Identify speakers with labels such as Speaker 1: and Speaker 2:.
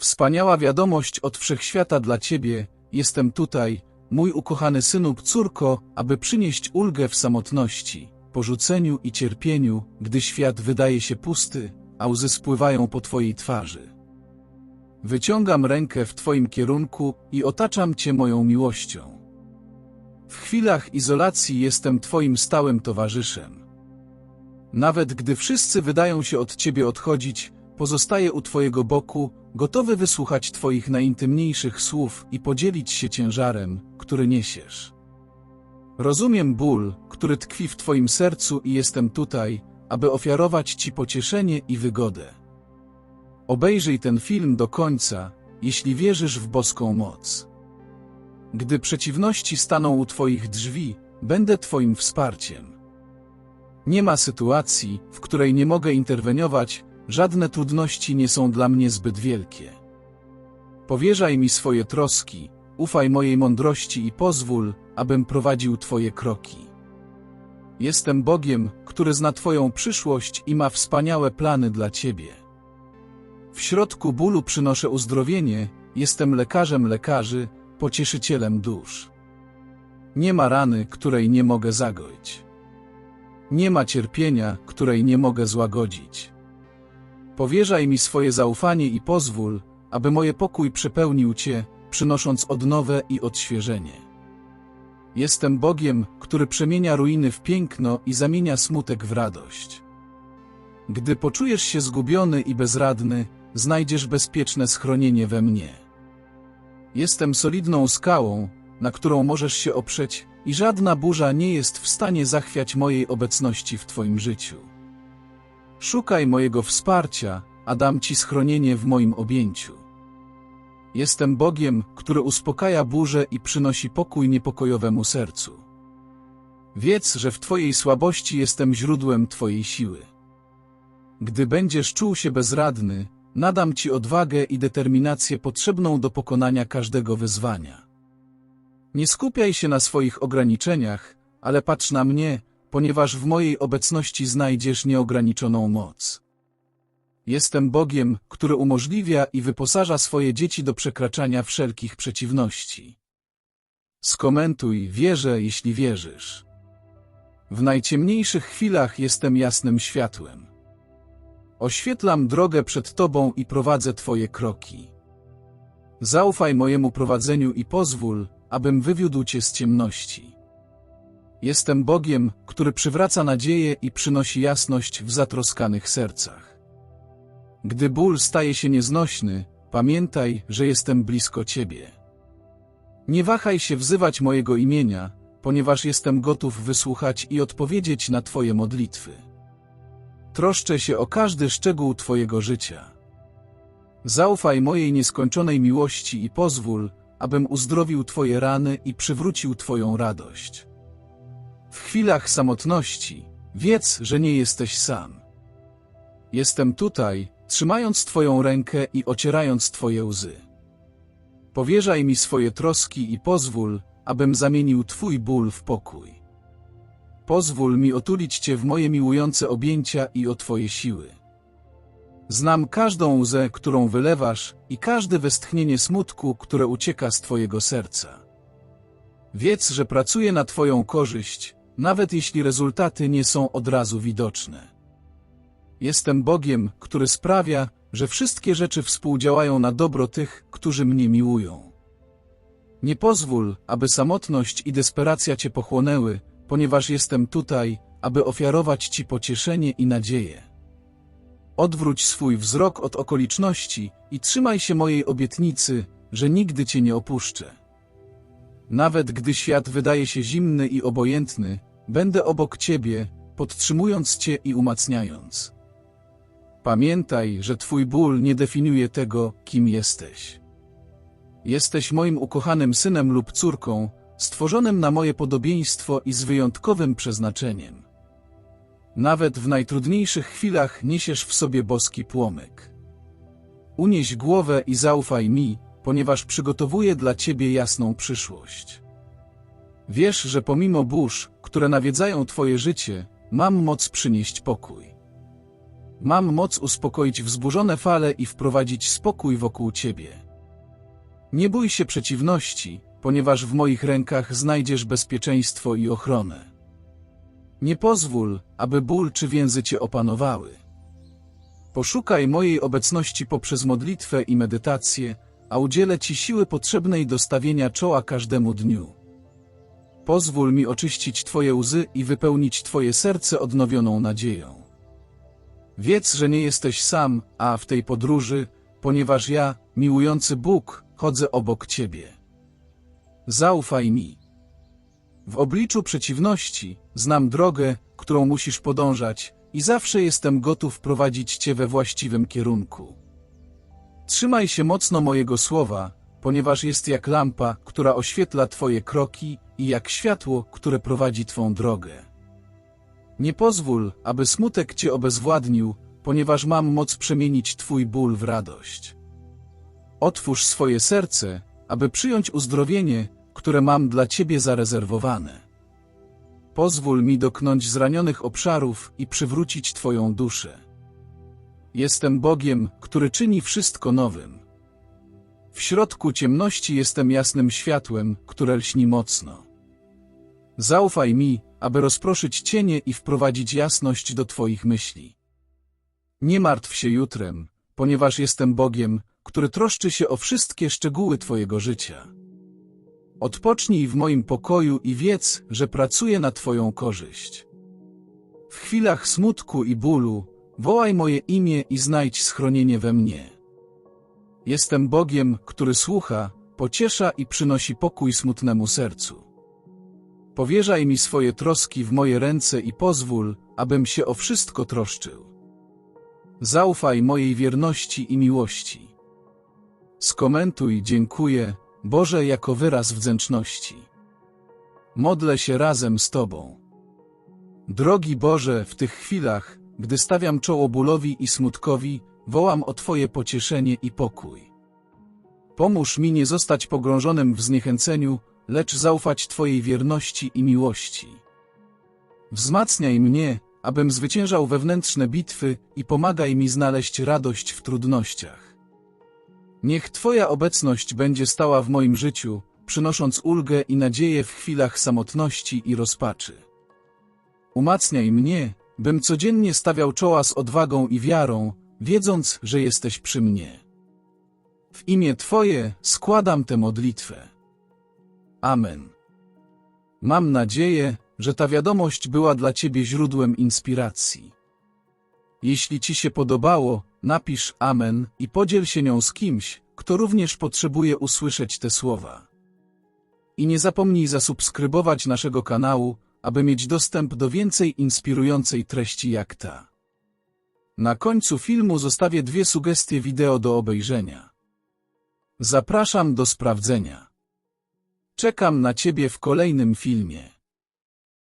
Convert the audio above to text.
Speaker 1: Wspaniała wiadomość od wszechświata dla ciebie, jestem tutaj, mój ukochany synu, córko, aby przynieść ulgę w samotności, porzuceniu i cierpieniu, gdy świat wydaje się pusty, a łzy spływają po twojej twarzy. Wyciągam rękę w twoim kierunku i otaczam cię moją miłością. W chwilach izolacji jestem twoim stałym towarzyszem. Nawet gdy wszyscy wydają się od ciebie odchodzić, pozostaję u twojego boku, gotowy wysłuchać twoich najintymniejszych słów i podzielić się ciężarem, który niesiesz. Rozumiem ból, który tkwi w twoim sercu i jestem tutaj, aby ofiarować ci pocieszenie i wygodę. Obejrzyj ten film do końca, jeśli wierzysz w boską moc. Gdy przeciwności staną u twoich drzwi, będę twoim wsparciem. Nie ma sytuacji, w której nie mogę interweniować, żadne trudności nie są dla mnie zbyt wielkie. Powierzaj mi swoje troski, ufaj mojej mądrości i pozwól, abym prowadził Twoje kroki. Jestem Bogiem, który zna Twoją przyszłość i ma wspaniałe plany dla Ciebie. W środku bólu przynoszę uzdrowienie, jestem lekarzem lekarzy, pocieszycielem dusz. Nie ma rany, której nie mogę zagoić. Nie ma cierpienia, której nie mogę złagodzić. Powierzaj mi swoje zaufanie i pozwól, aby moje pokój przepełnił Cię, przynosząc odnowę i odświeżenie. Jestem Bogiem, który przemienia ruiny w piękno i zamienia smutek w radość. Gdy poczujesz się zgubiony i bezradny, znajdziesz bezpieczne schronienie we mnie. Jestem solidną skałą, na którą możesz się oprzeć i żadna burza nie jest w stanie zachwiać mojej obecności w Twoim życiu. Szukaj mojego wsparcia, a dam Ci schronienie w moim objęciu. Jestem Bogiem, który uspokaja burzę i przynosi pokój niepokojowemu sercu. Wiedz, że w Twojej słabości jestem źródłem Twojej siły. Gdy będziesz czuł się bezradny, nadam Ci odwagę i determinację potrzebną do pokonania każdego wyzwania. Nie skupiaj się na swoich ograniczeniach, ale patrz na mnie, ponieważ w mojej obecności znajdziesz nieograniczoną moc. Jestem Bogiem, który umożliwia i wyposaża swoje dzieci do przekraczania wszelkich przeciwności. Skomentuj, wierzę, jeśli wierzysz. W najciemniejszych chwilach jestem jasnym światłem. Oświetlam drogę przed Tobą i prowadzę Twoje kroki. Zaufaj mojemu prowadzeniu i pozwól, abym wywiódł Cię z ciemności. Jestem Bogiem, który przywraca nadzieję i przynosi jasność w zatroskanych sercach. Gdy ból staje się nieznośny, pamiętaj, że jestem blisko Ciebie. Nie wahaj się wzywać mojego imienia, ponieważ jestem gotów wysłuchać i odpowiedzieć na Twoje modlitwy. Troszczę się o każdy szczegół Twojego życia. Zaufaj mojej nieskończonej miłości i pozwól, abym uzdrowił Twoje rany i przywrócił Twoją radość. W chwilach samotności wiedz, że nie jesteś sam. Jestem tutaj, trzymając Twoją rękę i ocierając Twoje łzy. Powierzaj mi swoje troski i pozwól, abym zamienił Twój ból w pokój. Pozwól mi otulić Cię w moje miłujące objęcia i o Twoje siły. Znam każdą łzę, którą wylewasz i każde westchnienie smutku, które ucieka z Twojego serca. Wiedz, że pracuję na Twoją korzyść, nawet jeśli rezultaty nie są od razu widoczne. Jestem Bogiem, który sprawia, że wszystkie rzeczy współdziałają na dobro tych, którzy mnie miłują. Nie pozwól, aby samotność i desperacja Cię pochłonęły, ponieważ jestem tutaj, aby ofiarować Ci pocieszenie i nadzieję. Odwróć swój wzrok od okoliczności i trzymaj się mojej obietnicy, że nigdy Cię nie opuszczę. Nawet gdy świat wydaje się zimny i obojętny, będę obok Ciebie, podtrzymując Cię i umacniając. Pamiętaj, że Twój ból nie definiuje tego, kim jesteś. Jesteś moim ukochanym synem lub córką, stworzonym na moje podobieństwo i z wyjątkowym przeznaczeniem. Nawet w najtrudniejszych chwilach niesiesz w sobie boski płomyk. Unieś głowę i zaufaj mi, ponieważ przygotowuję dla Ciebie jasną przyszłość. Wiesz, że pomimo burz, które nawiedzają Twoje życie, mam moc przynieść pokój. Mam moc uspokoić wzburzone fale i wprowadzić spokój wokół ciebie. Nie bój się przeciwności, ponieważ w moich rękach znajdziesz bezpieczeństwo i ochronę. Nie pozwól, aby ból czy więzy cię opanowały. Poszukaj mojej obecności poprzez modlitwę i medytację, a udzielę ci siły potrzebnej do stawienia czoła każdemu dniu. Pozwól mi oczyścić Twoje łzy i wypełnić Twoje serce odnowioną nadzieją. Wiedz, że nie jesteś sam, a w tej podróży, ponieważ ja, miłujący Bóg, chodzę obok Ciebie. Zaufaj mi. W obliczu przeciwności znam drogę, którą musisz podążać i zawsze jestem gotów prowadzić Cię we właściwym kierunku. Trzymaj się mocno mojego słowa, ponieważ jest jak lampa, która oświetla Twoje kroki i jak światło, które prowadzi Twą drogę. Nie pozwól, aby smutek Cię obezwładnił, ponieważ mam moc przemienić Twój ból w radość. Otwórz swoje serce, aby przyjąć uzdrowienie, które mam dla Ciebie zarezerwowane. Pozwól mi doknąć zranionych obszarów i przywrócić Twoją duszę. Jestem Bogiem, który czyni wszystko nowym. W środku ciemności jestem jasnym światłem, które lśni mocno. Zaufaj mi, aby rozproszyć cienie i wprowadzić jasność do Twoich myśli. Nie martw się jutrem, ponieważ jestem Bogiem, który troszczy się o wszystkie szczegóły Twojego życia. Odpocznij w moim pokoju i wiedz, że pracuję na Twoją korzyść. W chwilach smutku i bólu wołaj moje imię i znajdź schronienie we mnie. Jestem Bogiem, który słucha, pociesza i przynosi pokój smutnemu sercu. Powierzaj mi swoje troski w moje ręce i pozwól, abym się o wszystko troszczył. Zaufaj mojej wierności i miłości. Skomentuj dziękuję, Boże, jako wyraz wdzięczności. Modlę się razem z Tobą. Drogi Boże, w tych chwilach, gdy stawiam czoło bólowi i smutkowi, wołam o Twoje pocieszenie i pokój. Pomóż mi nie zostać pogrążonym w zniechęceniu, lecz zaufać Twojej wierności i miłości. Wzmacniaj mnie, abym zwyciężał wewnętrzne bitwy i pomagaj mi znaleźć radość w trudnościach. Niech Twoja obecność będzie stała w moim życiu, przynosząc ulgę i nadzieję w chwilach samotności i rozpaczy. Umacniaj mnie, bym codziennie stawiał czoła z odwagą i wiarą, wiedząc, że jesteś przy mnie. W imię Twoje składam tę modlitwę. Amen. Mam nadzieję, że ta wiadomość była dla Ciebie źródłem inspiracji. Jeśli Ci się podobało, napisz Amen i podziel się nią z kimś, kto również potrzebuje usłyszeć te słowa. I nie zapomnij zasubskrybować naszego kanału, aby mieć dostęp do więcej inspirującej treści jak ta. Na końcu filmu zostawię dwie sugestie wideo do obejrzenia. Zapraszam do sprawdzenia. Czekam na Ciebie w kolejnym filmie.